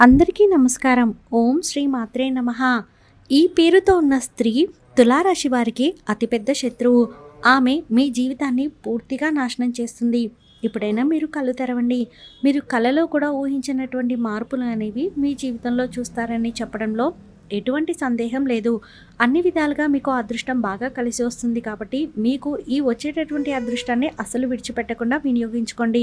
అందరికీ నమస్కారం. ఓం శ్రీ మాత్రే నమ. ఈ పేరుతో ఉన్న స్త్రీ తులారాశి వారికి అతిపెద్ద శత్రువు. ఆమె మీ జీవితాన్ని పూర్తిగా నాశనం చేస్తుంది. ఇప్పుడైనా మీరు కళ్ళు తెరవండి. మీరు కళలో కూడా ఊహించినటువంటి మార్పులు అనేవి మీ జీవితంలో చూస్తారని చెప్పడంలో ఎటువంటి సందేహం లేదు. అన్ని విధాలుగా మీకు అదృష్టం బాగా కలిసి వస్తుంది కాబట్టి మీకు ఈ వచ్చేటటువంటి అదృష్టాన్ని అసలు విడిచిపెట్టకుండా వినియోగించుకోండి.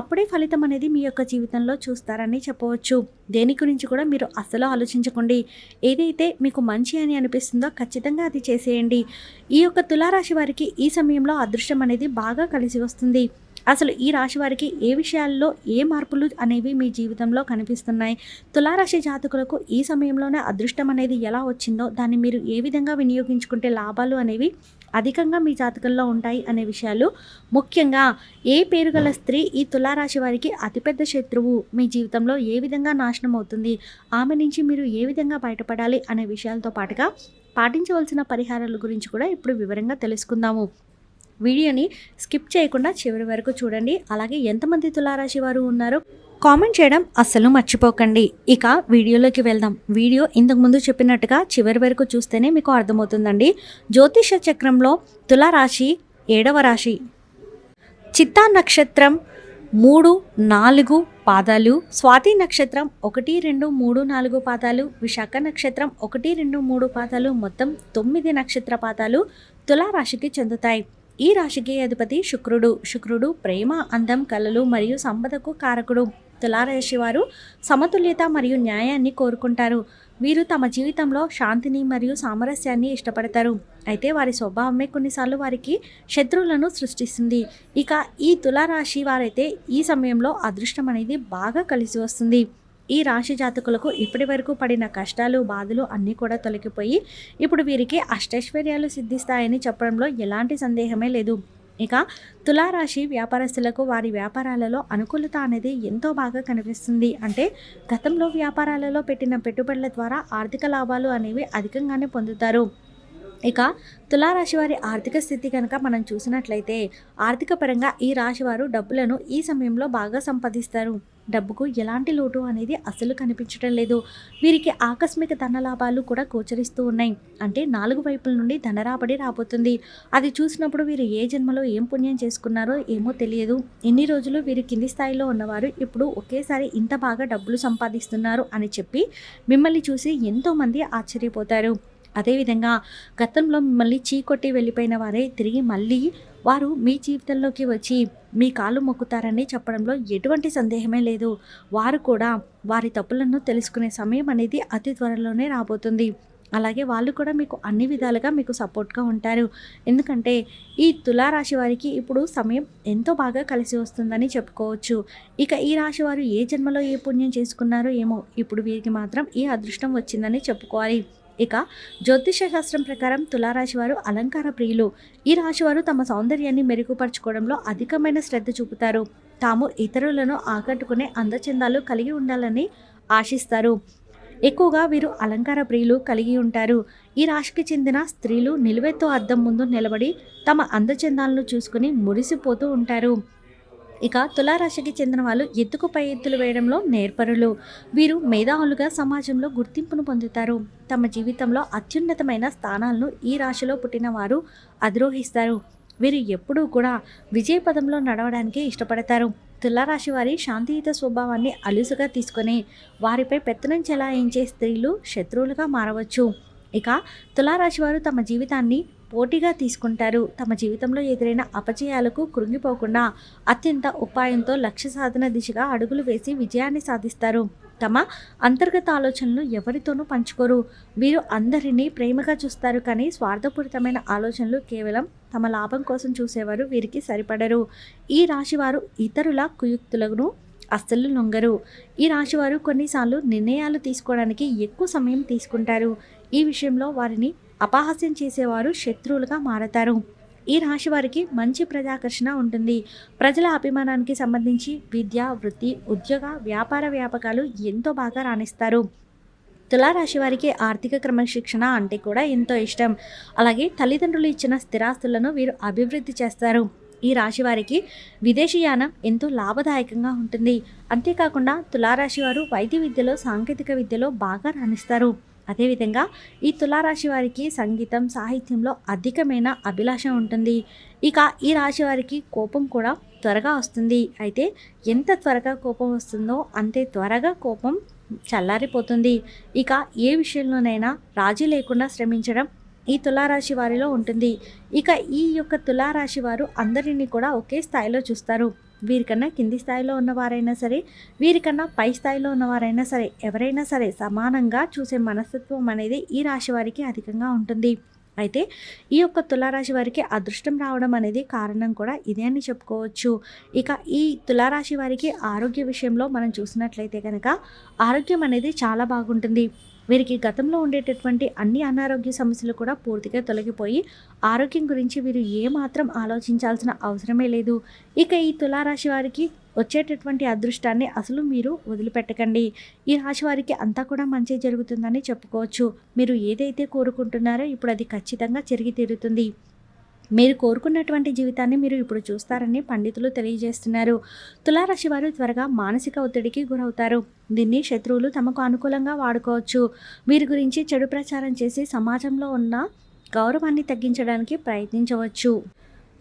అప్పుడే ఫలితం అనేది మీ యొక్క జీవితంలో చూస్తారని చెప్పవచ్చు. దేని గురించి కూడా మీరు అస్సలు ఆలోచించకండి. ఏదైతే మీకు మంచి అని అనిపిస్తుందో ఖచ్చితంగా అది చేసేయండి. ఈ యొక్క తులారాశి వారికి ఈ సమయంలో అదృష్టం అనేది బాగా కలిసి వస్తుంది. అసలు ఈ రాశి వారికి ఏ విషయాల్లో ఏ మార్పులు అనేవి మీ జీవితంలో కనిపిస్తున్నాయి? తులారాశి జాతకులకు ఈ సమయంలోనే అదృష్టం అనేది ఎలా వచ్చిందో దాన్ని మీరు ఏ విధంగా వినియోగించుకుంటే లాభాలు అనేవి అధికంగా మీ జాతకంలో ఉంటాయి అనే విషయాలు. ముఖ్యంగా ఏ పేరు గల స్త్రీ ఈ తులారాశి వారికి అతిపెద్ద శత్రువు? మీ జీవితంలో ఏ విధంగా నాశనం అవుతుంది? ఆమె నుంచి మీరు ఏ విధంగా బయటపడాలి? అనే విషయాలతో పాటుగా పాటించవలసిన పరిహారాల గురించి కూడా ఇప్పుడు వివరంగా తెలుసుకుందాము. వీడియోని స్కిప్ చేయకుండా చివరి వరకు చూడండి. అలాగే ఎంతమంది తులారాశి వారు ఉన్నారో కామెంట్ చేయడం అస్సలు మర్చిపోకండి. ఇక వీడియోలోకి వెళ్దాం. వీడియో ఇంతకుముందు చెప్పినట్టుగా చివరి వరకు చూస్తేనే మీకు అర్థమవుతుందండి. జ్యోతిష చక్రంలో తులారాశి ఏడవ రాశి. చిత్తా నక్షత్రం మూడు నాలుగు పాదాలు. స్వాతి నక్షత్రం ఒకటి రెండు మూడు నాలుగు పాదాలు. విశాఖ నక్షత్రం ఒకటి రెండు మూడు పాదాలు. మొత్తం తొమ్మిది నక్షత్ర పాదాలు తులారాశికి చెందుతాయి. ఈ రాశికి అధిపతి శుక్రుడు. శుక్రుడు ప్రేమ అందం కళలు మరియు సంపదకు కారకుడు. తులారాశి వారు సమతుల్యత మరియు న్యాయాన్ని కోరుకుంటారు. వీరు తమ జీవితంలో శాంతిని మరియు సామరస్యాన్ని ఇష్టపడతారు. అయితే వారి స్వభావమే కొన్నిసార్లు వారికి శత్రువులను సృష్టిస్తుంది. ఇక ఈ తులారాశి వారైతే ఈ సమయంలో అదృష్టం అనేది బాగా కలిసి వస్తుంది. ఈ రాశి జాతకులకు ఇప్పటి వరకు పడిన కష్టాలు బాధలు అన్నీ కూడా తొలగిపోయి ఇప్పుడు వీరికి అష్టైశ్వర్యాలు సిద్ధిస్తాయని చెప్పడంలో ఎలాంటి సందేహమే లేదు. ఇక తులారాశి వ్యాపారస్తులకు వారి వ్యాపారాలలో అనుకూలత అనేది ఎంతో బాగా కనిపిస్తుంది. అంటే గతంలో వ్యాపారాలలో పెట్టిన పెట్టుబడుల ద్వారా ఆర్థిక లాభాలు అనేవి అధికంగానే పొందుతారు. ఇక తులారాశి వారి ఆర్థిక స్థితి కనుక మనం చూసినట్లయితే ఆర్థిక పరంగా ఈ రాశి వారు డబ్బులను ఈ సమయంలో బాగా సంపాదిస్తారు. డబ్బుకు ఎలాంటి లోటు అనేది అసలు కనిపించడం లేదు. వీరికి ఆకస్మిక ధనలాభాలు కూడా గోచరిస్తూ ఉన్నాయి. అంటే నాలుగు వైపుల నుండి ధనరాబడి రాబోతుంది. అది చూసినప్పుడు వీరు ఏ జన్మలో ఏం పుణ్యం చేసుకున్నారో ఏమో తెలియదు. ఇన్ని రోజులు వీరు కింది స్థాయిలో ఉన్నవారు ఇప్పుడు ఒకేసారి ఇంత బాగా డబ్బులు సంపాదిస్తున్నారు అని చెప్పి మిమ్మల్ని చూసి ఎంతోమంది ఆశ్చర్యపోతారు. అదేవిధంగా గతంలో మిమ్మల్ని చీకొట్టి వెళ్ళిపోయిన వారే తిరిగి మళ్ళీ వారు మీ జీవితంలోకి వచ్చి మీ కాళ్ళు మొక్కుతారని చెప్పడంలో ఎటువంటి సందేహమే లేదు. వారు కూడా వారి తప్పులను తెలుసుకునే సమయం అనేది అతి త్వరలోనే రాబోతుంది. అలాగే వాళ్ళు కూడా మీకు అన్ని విధాలుగా మీకు సపోర్ట్గా ఉంటారు. ఎందుకంటే ఈ తులారాశి వారికి ఇప్పుడు సమయం ఎంతో బాగా కలిసి వస్తుందని చెప్పుకోవచ్చు. ఇక ఈ రాశి వారు ఏ జన్మలో ఏ పుణ్యం చేసుకున్నారో ఏమో ఇప్పుడు వీరికి మాత్రం ఈ అదృష్టం వచ్చిందని చెప్పుకోవాలి. ఇక జ్యోతిష శాస్త్రం ప్రకారం తులారాశి వారు అలంకార ప్రియులు. ఈ రాశివారు తమ సౌందర్యాన్ని మెరుగుపరచుకోవడంలో అధికమైన శ్రద్ధ చూపుతారు. తాము ఇతరులను ఆకట్టుకునే అందచందాలు కలిగి ఉండాలని ఆశిస్తారు. ఎక్కువగా వీరు అలంకార ప్రియులు కలిగి ఉంటారు. ఈ రాశికి చెందిన స్త్రీలు నిలువెత్తు అద్దం ముందు నిలబడి తమ అందచందాలను చూసుకుని మురిసిపోతూ ఉంటారు. ఇక తులారాశికి చెందిన వాళ్ళు ఎత్తుకు పై ఎత్తులు వేయడంలో నేర్పరులు. వీరు మేధావులుగా సమాజంలో గుర్తింపును పొందుతారు. తమ జీవితంలో అత్యున్నతమైన స్థానాలను ఈ రాశిలో పుట్టిన వారు అధిరోహిస్తారు. వీరు ఎప్పుడూ కూడా విజయ పదంలో నడవడానికి ఇష్టపడతారు. తులారాశి వారి శాంతియుత స్వభావాన్ని అలుసుగా తీసుకొని వారిపై పెత్తనం చెలాయించే స్త్రీలు శత్రువులుగా మారవచ్చు. ఇక తులారాశి వారు తమ జీవితాన్ని పోటీగా తీసుకుంటారు. తమ జీవితంలో ఎదురైన అపజయాలకు కృంగిపోకుండా అత్యంత ఉపాయంతో లక్ష్య సాధన దిశగా అడుగులు వేసి విజయాన్ని సాధిస్తారు. తమ అంతర్గత ఆలోచనలు ఎవరితోనూ పంచుకోరు. వీరు అందరినీ ప్రేమగా చూస్తారు కానీ స్వార్థపూరితమైన ఆలోచనలు కేవలం తమ లాభం కోసం చూసేవారు వీరికి సరిపడరు. ఈ రాశివారు ఇతరుల కుయుక్తులను అస్సలు లొంగరు. ఈ రాశివారు కొన్నిసార్లు నిర్ణయాలు తీసుకోవడానికి ఎక్కువ సమయం తీసుకుంటారు. ఈ విషయంలో వారిని అపహాస్యం చేసేవారు శత్రువులుగా మారతారు. ఈ రాశి వారికి మంచి ప్రజాకర్షణ ఉంటుంది. ప్రజల అభిమానానికి సంబంధించి విద్య వృత్తి ఉద్యోగ వ్యాపార వ్యాపకాలు ఎంతో బాగా రాణిస్తారు. తులారాశి వారికి ఆర్థిక క్రమశిక్షణ అంటే కూడా ఎంతో ఇష్టం. అలాగే తల్లిదండ్రులు ఇచ్చిన స్థిరాస్తులను వీరు అభివృద్ధి చేస్తారు. ఈ రాశి వారికి విదేశీయానం ఎంతో లాభదాయకంగా ఉంటుంది. అంతేకాకుండా తులారాశి వారు వైద్య విద్యలో సాంకేతిక విద్యలో బాగా రాణిస్తారు. అదేవిధంగా ఈ తులారాశి వారికి సంగీతం సాహిత్యంలో అధికమైన అభిలాష ఉంటుంది. ఇక ఈ రాశి వారికి కోపం కూడా త్వరగా వస్తుంది. అయితే ఎంత త్వరగా కోపం వస్తుందో అంతే త్వరగా కోపం చల్లారిపోతుంది. ఇక ఏ విషయంలోనైనా రాజీ లేకుండా శ్రమించడం ఈ తులారాశి వారిలో ఉంటుంది. ఇక ఈ యొక్క తులారాశి వారు అందరినీ కూడా ఒకే స్థాయిలో చూస్తారు. వీరికన్నా కింది స్థాయిలో ఉన్నవారైనా సరే వీరికన్నా పై స్థాయిలో ఉన్నవారైనా సరే ఎవరైనా సరే సమానంగా చూసే మనస్తత్వం అనేది ఈ రాశి వారికి అధికంగా ఉంటుంది. అయితే ఈ యొక్క తులారాశి వారికి అదృష్టం రావడం అనేది కారణం కూడా ఇదే అని చెప్పుకోవచ్చు. ఇక ఈ తులారాశి వారికి ఆరోగ్య విషయంలో మనం చూసినట్లయితే కనుక ఆరోగ్యం అనేది చాలా బాగుంటుంది. వీరికి గతంలో ఉండేటటువంటి అన్ని అనారోగ్య సమస్యలు కూడా పూర్తిగా తొలగిపోయి ఆరోగ్యం గురించి వీరు ఏమాత్రం ఆలోచించాల్సిన అవసరమే లేదు. ఇక ఈ తులారాశి వారికి వచ్చేటటువంటి అదృష్టాన్ని అసలు మీరు వదిలిపెట్టకండి. ఈ రాశి వారికి అంతా కూడా మంచి జరుగుతుందని చెప్పుకోవచ్చు. మీరు ఏదైతే కోరుకుంటున్నారో ఇప్పుడు అది ఖచ్చితంగా జరిగి తీరుతుంది. మీరు కోరుకున్నటువంటి జీవితాన్ని మీరు ఇప్పుడు చూస్తారని పండితులు తెలియజేస్తున్నారు. తులారాశి వారు త్వరగా మానసిక ఒత్తిడికి గురవుతారు. దీన్ని శత్రువులు తమకు అనుకూలంగా వాడుకోవచ్చు. వీరి గురించి చెడు ప్రచారం చేసి సమాజంలో ఉన్న గౌరవాన్ని తగ్గించడానికి ప్రయత్నించవచ్చు.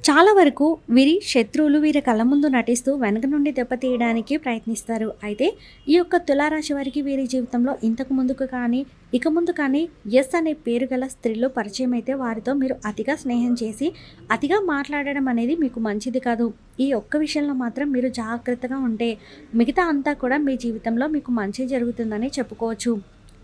చాలా వరకు వీరి శత్రువులు వీరి కళ్ళ ముందు నటిస్తూ వెనక నుండి దెబ్బతీయడానికి ప్రయత్నిస్తారు. అయితే ఈ యొక్క తులారాశి వారికి వీరి జీవితంలో ఇంతకు ముందుకు కానీ ఇక ముందు కానీ ఎస్ అనే పేరు గల స్త్రీలు పరిచయం అయితే వారితో మీరు అతిగా స్నేహం చేసి అతిగా మాట్లాడడం అనేది మీకు మంచిది కాదు. ఈ ఒక్క విషయంలో మాత్రం మీరు జాగ్రత్తగా ఉంటే మిగతా అంతా కూడా మీ జీవితంలో మీకు మంచి జరుగుతుందని చెప్పుకోవచ్చు.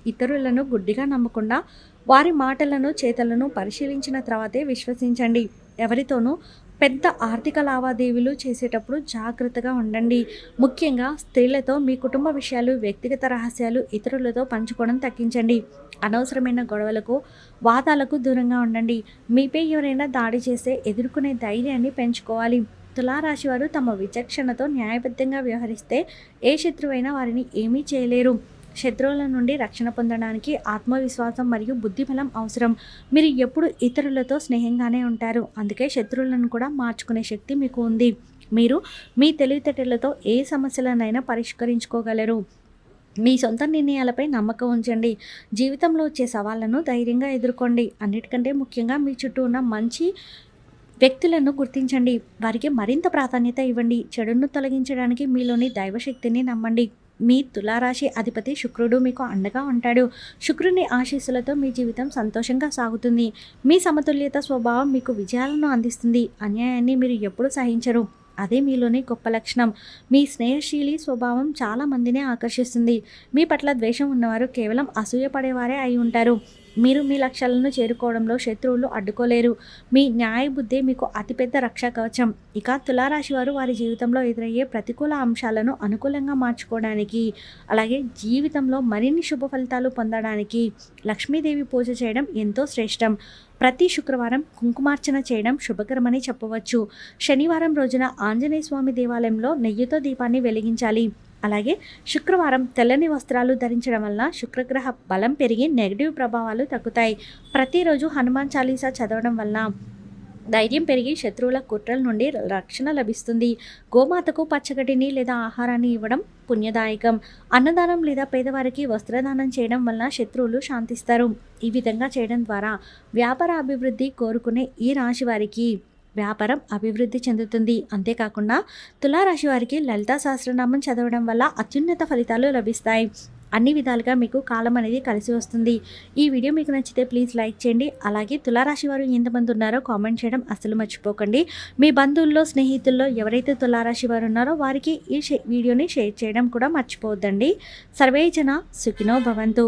ఇతరులను గుడ్డిగా నమ్మకుండా వారి మాటలను చేతలను పరిశీలించిన తర్వాతే విశ్వసించండి. ఎవరితోనూ పెద్ద ఆర్థిక లావాదేవీలు చేసేటప్పుడు జాగ్రత్తగా ఉండండి. ముఖ్యంగా స్త్రీలతో మీ కుటుంబ విషయాలు వ్యక్తిగత రహస్యాలు ఇతరులతో పంచుకోవడం తగ్గించండి. అనవసరమైన గొడవలకు వాదాలకు దూరంగా ఉండండి. మీపై ఎవరైనా దాడి చేస్తే ఎదుర్కొనే ధైర్యాన్ని పెంచుకోవాలి. తులారాశి వారు తమ విచక్షణతో న్యాయబద్ధంగా వ్యవహరిస్తే ఏ శత్రువైనా వారిని ఏమీ చేయలేరు. శత్రువుల నుండి రక్షణ పొందడానికి ఆత్మవిశ్వాసం మరియు బుద్ధిబలం అవసరం. మీరు ఎప్పుడు ఇతరులతో స్నేహంగానే ఉంటారు. అందుకే శత్రువులను కూడా మార్చుకునే శక్తి మీకు ఉంది. మీరు మీ తెలివితేటలతో ఏ సమస్యలనైనా పరిష్కరించుకోగలరు. మీ సొంత నిర్ణయాలపై నమ్మకం ఉంచండి. జీవితంలో వచ్చే సవాళ్ళను ధైర్యంగా ఎదుర్కోండి. అన్నిటికంటే ముఖ్యంగా మీ చుట్టూ ఉన్న మంచి వ్యక్తులను గుర్తించండి. వారికి మరింత ప్రాధాన్యత ఇవ్వండి. చెడును తొలగించడానికి మీలోని దైవశక్తిని నమ్మండి. మీ తులారాశి అధిపతి శుక్రుడు మీకు అండగా ఉంటాడు. శుక్రుని ఆశీస్సులతో మీ జీవితం సంతోషంగా సాగుతుంది. మీ సమతుల్యత స్వభావం మీకు విజయాలను అందిస్తుంది. అన్యాయాన్ని మీరు ఎప్పుడు సహించరు. అదే మీలోని గొప్ప లక్షణం. మీ స్నేహశీలి స్వభావం చాలా మందిని ఆకర్షిస్తుంది. మీ పట్ల ద్వేషం ఉన్నవారు కేవలం అసూయపడేవారే అయి ఉంటారు. మీరు మీ లక్ష్యాలను చేరుకోవడంలో శత్రువులు అడ్డుకోలేరు. మీ న్యాయబుద్ధి మీకు అతిపెద్ద రక్షా కవచం ఇక తులారాశి వారు వారి జీవితంలో ఎదురయ్యే ప్రతికూల అంశాలను అనుకూలంగా మార్చుకోవడానికి అలాగే జీవితంలో మరిన్ని శుభ ఫలితాలు పొందడానికి లక్ష్మీదేవి పూజ చేయడం ఎంతో శ్రేష్టం. ప్రతి శుక్రవారం కుంకుమార్చన చేయడం శుభకరమని చెప్పవచ్చు. శనివారం రోజున ఆంజనేయ స్వామి దేవాలయంలో నెయ్యితో దీపాన్ని వెలిగించాలి. అలాగే శుక్రవారం తెల్లని వస్త్రాలు ధరించడం వల్ల శుక్రగ్రహ బలం పెరిగి నెగిటివ్ ప్రభావాలు తగ్గుతాయి. ప్రతిరోజు హనుమాన్ చాలీసా చదవడం వల్ల ధైర్యం పెరిగి శత్రువుల కుట్రల నుండి రక్షణ లభిస్తుంది. గోమాతకు పచ్చగడ్డిని లేదా ఆహారాన్ని ఇవ్వడం పుణ్యదాయకం. అన్నదానం లేదా పేదవారికి వస్త్రదానం చేయడం వల్ల శత్రువులు శాంతిస్తారు. ఈ విధంగా చేయడం ద్వారా వ్యాపార అభివృద్ధి కోరుకునే ఈ రాశి వారికి వ్యాపారం అభివృద్ధి చెందుతుంది. అంతేకాకుండా తులారాశి వారికి లలితా సహస్రనామం చదవడం వల్ల అత్యున్నత ఫలితాలు లభిస్తాయి. అన్ని విధాలుగా మీకు కాలం అనేది కలిసి వస్తుంది. ఈ వీడియో మీకు నచ్చితే ప్లీజ్ లైక్ చేయండి. అలాగే తులారాశి వారు ఎంతమంది ఉన్నారో కామెంట్ చేయడం అస్సలు మర్చిపోకండి. మీ బంధువుల్లో స్నేహితుల్లో ఎవరైతే తులారాశి వారు ఉన్నారో వారికి ఈ వీడియోని షేర్ చేయడం కూడా మర్చిపోవద్దండి. సర్వేజన సుఖినో భవంతు.